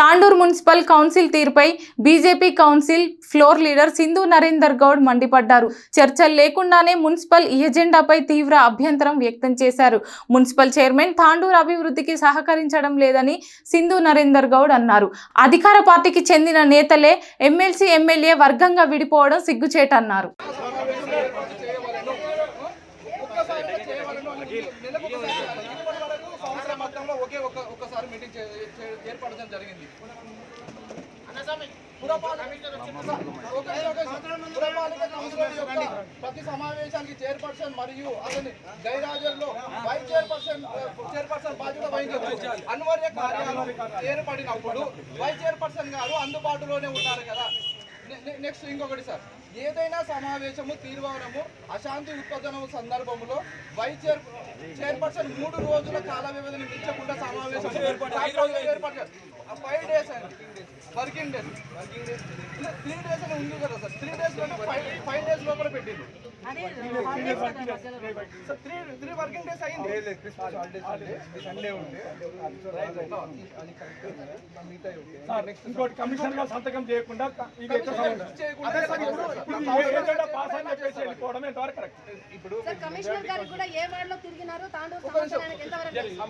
Tandur municipal council తీరుపై BJP council floor leader Sindhu Narender Goud మండిపడ్డారు. చర్చలు లేకుండానే మున్సిపల్ ఈ ఎజెండాపై తీవ్ర అభ్యంతరం వ్యక్తం చేశారు. మున్సిపల్ చైర్మన్ తాండూరు అభివృద్ధికి సహకరించడం లేదని సింధు నరేందర్ గౌడ్ అన్నారు. అధికార పార్టీకి చెందిన నేతలే ఎమ్మెల్సీ ఎమ్మెల్యే వర్గంగా విడిపోవడం సిగ్గుచేటన్నారు. ఒక మీటింగ్ పురపాలక కౌన్సిలర్ యొక్క ప్రతి సమావేశానికి చైర్పర్సన్ మరియు అతని గైరాజర్లో వైస్ చైర్పర్సన్ చైర్పర్సన్ బాధ్యత వహించారు. అనివార్య కార్యాలు ఏర్పడినప్పుడు వైస్ చైర్పర్సన్ గారు అందుబాటులోనే ఉన్నారు కదా. నెక్స్ట్ ఇంకొకటి సార్. ఏదైనా సమావేశము తీర్మానము అశాంతి ఉత్పన్నము సందర్భంలో వైస్ చైర్ చైర్పర్సన్ మూడు రోజుల కాల వ్యవధిని మించకుండా సమావేశం ఫైవ్ డేస్ అండి. వర్కింగ్ డేస్ త్రీ డేస్ అని ఉంది కదా sir. Three days five five days లోపల పెట్టింది త్రీ త్రీ వర్కింగ్ డేస్ అయింది క్రిస్మస్ హాలిడేస్ సండే ఉండే అది కరెక్ట్ ఇంకోటి కమిషన్గా సంతకం చేయకుండా ఇది పాస్ అని చెప్పేసి వెళ్ళిపోవడం ఎంతవరకు కరెక్ట్ ఇప్పుడు సార్ కమిషనర్ గారికి కూడా ఏ వార్డులో తిరిగినారు తాండూరు సమస్య ఆయనకి ఎంతవరకు తెలుసు?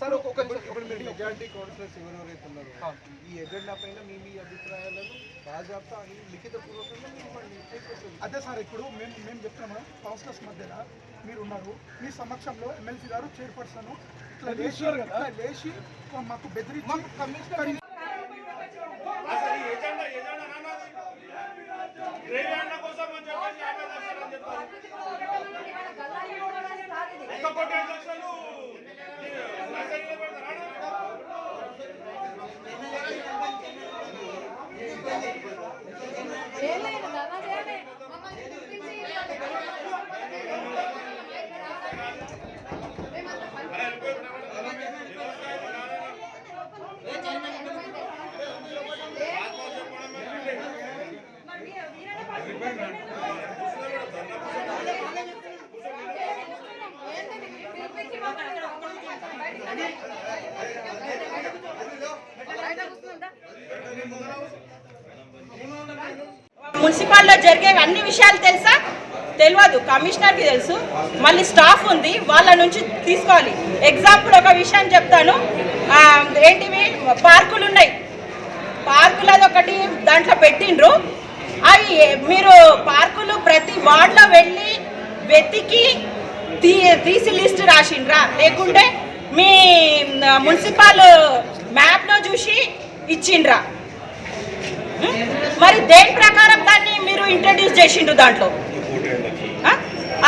సార్ ఒక నిమిషం. ఇప్పుడు మీరు మెజారిటీ కౌన్సిలర్స్ ఎవరెవరైతే ఉన్నారో ఈ ఎజెండా పైన మీ మీ అభిప్రాయాలను బాజాప్తా అని లిఖిత పూర్వకంగా ఇవ్వండి. అదే సార్ ఇప్పుడు మేము మేము చెప్తున్నాము కౌన్సిలర్స్ మధ్యన మీరు ఉన్నారు మీ సమక్షంలో ఎమ్మెల్సీ గారు చైర్పర్సన్ ఇట్లా లేచి ఇట్లా లేచి మాకు బెదిరించి కమిషనర్ మున్సిపాల్లో జరిగే అన్ని విషయాలు తెలుసా? తెలియదు. కమిషనర్కి తెలుసు. మళ్ళీ స్టాఫ్ ఉంది. వాళ్ళ నుంచి తీసుకోవాలి. ఎగ్జాంపుల్ ఒక విషయం చెప్తాను. ఏంటివి పార్కులు ఉన్నాయి. పార్కులది ఒకటి దాంట్లో పెట్టిండ్రు. అవి మీరు పార్కులు ప్రతి వార్డులో వెళ్ళి వెతికి తీ తీసి లిస్ట్ రాసిండ్రా? లేకుంటే మీ మున్సిపల్ మ్యాప్లో చూసి ఇచ్చిండ్రా? మరి దేని ప్రకారం దాన్ని మీరు ఇంట్రడ్యూస్ చేసిండ్రు దాంట్లో?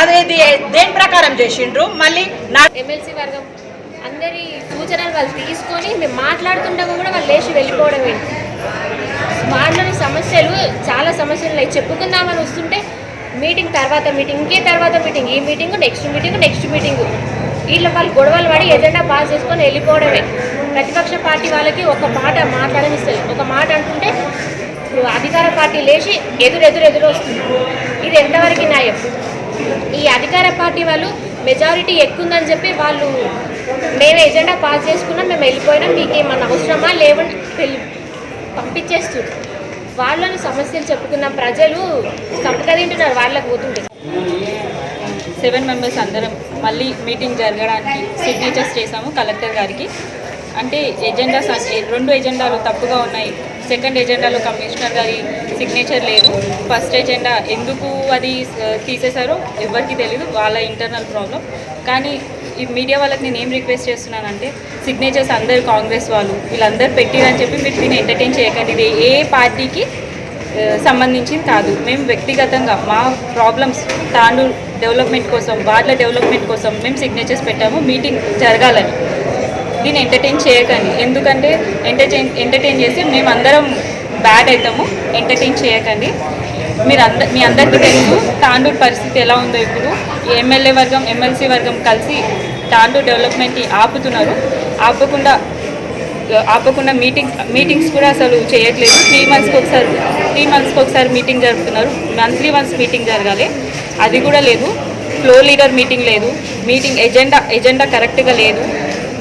అదేది ఇది దేని ప్రకారం చేసిండ్రు? మళ్ళీ నా ఎమ్మెల్సీ వర్గం అందరి సూచనలు వాళ్ళు తీసుకొని మేము మాట్లాడుతుండగా కూడా వాళ్ళు లేచి వెళ్ళిపోవడం ఏంటి మాట్లాడే సమస్యలు చాలా సమస్యలు ఉన్నాయి. చెప్పుకుందామని వస్తుంటే మీటింగ్ తర్వాత మీటింగ్ ఇంకే తర్వాత మీటింగ్ ఈ meeting next meeting next meeting వీళ్ళ వాళ్ళు గొడవలు పడి ఏదైనా పాస్ చేసుకొని వెళ్ళిపోవడమే. ప్రతిపక్ష పార్టీ వాళ్ళకి ఒక మాట మాట్లాడనిస్తుంది ఒక మాట అంటుంటే ఇప్పుడు అధికార పార్టీ లేచి ఎదురు ఎదురు వస్తుంది. ఇది ఎంతవరకు న్యాయం? ఈ అధికార పార్టీ వాళ్ళు మెజారిటీ ఎక్కుందని చెప్పి వాళ్ళు మేము ఎజెండా పాస్ చేసుకున్నాం మేము వెళ్ళిపోయినాం మీకు ఏమన్నా అవసరమా లేవని వెళ్ళి పంపించేస్తుంది వాళ్ళని సమస్యలు చెప్పుకున్నాం ప్రజలు సంపద తింటున్నారు వాళ్ళకి పోతుంటే. సెవెన్ మెంబర్స్ అందరం మళ్ళీ మీటింగ్ జరగడానికి సిగ్నేచర్స్ చేశాము కలెక్టర్ గారికి. అంటే ఎజెండాస్ రెండు ఎజెండాలు తప్పుగా ఉన్నాయి. సెకండ్ ఎజెండాలో కమిషనర్ గారి సిగ్నేచర్ లేదు. ఫస్ట్ ఎజెండా ఎందుకు అది తీసేశారో ఎవరికి తెలియదు వాళ్ళ ఇంటర్నల్ ప్రాబ్లం కానీ ఈ మీడియా వాళ్ళకి నేను ఏం రిక్వెస్ట్ చేస్తున్నానంటే సిగ్నేచర్స్ అందరు కాంగ్రెస్ వాళ్ళు వీళ్ళందరూ పెట్టిరని చెప్పి మీరు దీన్ని ఎంటర్టైన్ చేయకండి. ఇది ఏ పార్టీకి సంబంధించింది కాదు. మేము వ్యక్తిగతంగా మా ప్రాబ్లమ్స్ తాండూరు డెవలప్మెంట్ కోసం వార్డుల డెవలప్మెంట్ కోసం మేము సిగ్నేచర్స్ పెట్టాము. మీటింగ్ జరగాలని. దీన్ని ఎంటర్టైన్ చేయకండి. ఎందుకంటే ఎంటర్టైన్ ఎంటర్టైన్ చేసి మేము అందరం బ్యాడ్ అవుతాము. ఎంటర్టైన్ చేయకండి. మీరు అంద మీ అందరికీ తెలుసు తాండూరు పరిస్థితి ఎలా ఉందో ఇప్పుడు. ఎమ్మెల్యే వర్గం ఎమ్మెల్సీ వర్గం కలిసి తాండూరు డెవలప్మెంట్ని ఆపుతున్నారు. ఆపకుండా ఆపకుండా మీటింగ్స్ మీటింగ్స్ కూడా అసలు చేయట్లేదు. త్రీ మంత్స్కి ఒకసారి త్రీ మంత్స్కి ఒకసారి మీటింగ్ జరుపుతున్నారు. మంత్లీ వన్స్ మీటింగ్ జరగాలి. అది కూడా లేదు. ఫ్లో లీడర్ మీటింగ్ లేదు. మీటింగ్ ఎజెండా ఎజెండా కరెక్ట్గా లేదు.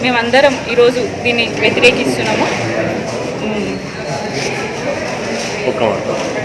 మేమందరం ఈరోజు దీన్ని వ్యతిరేకిస్తున్నాము.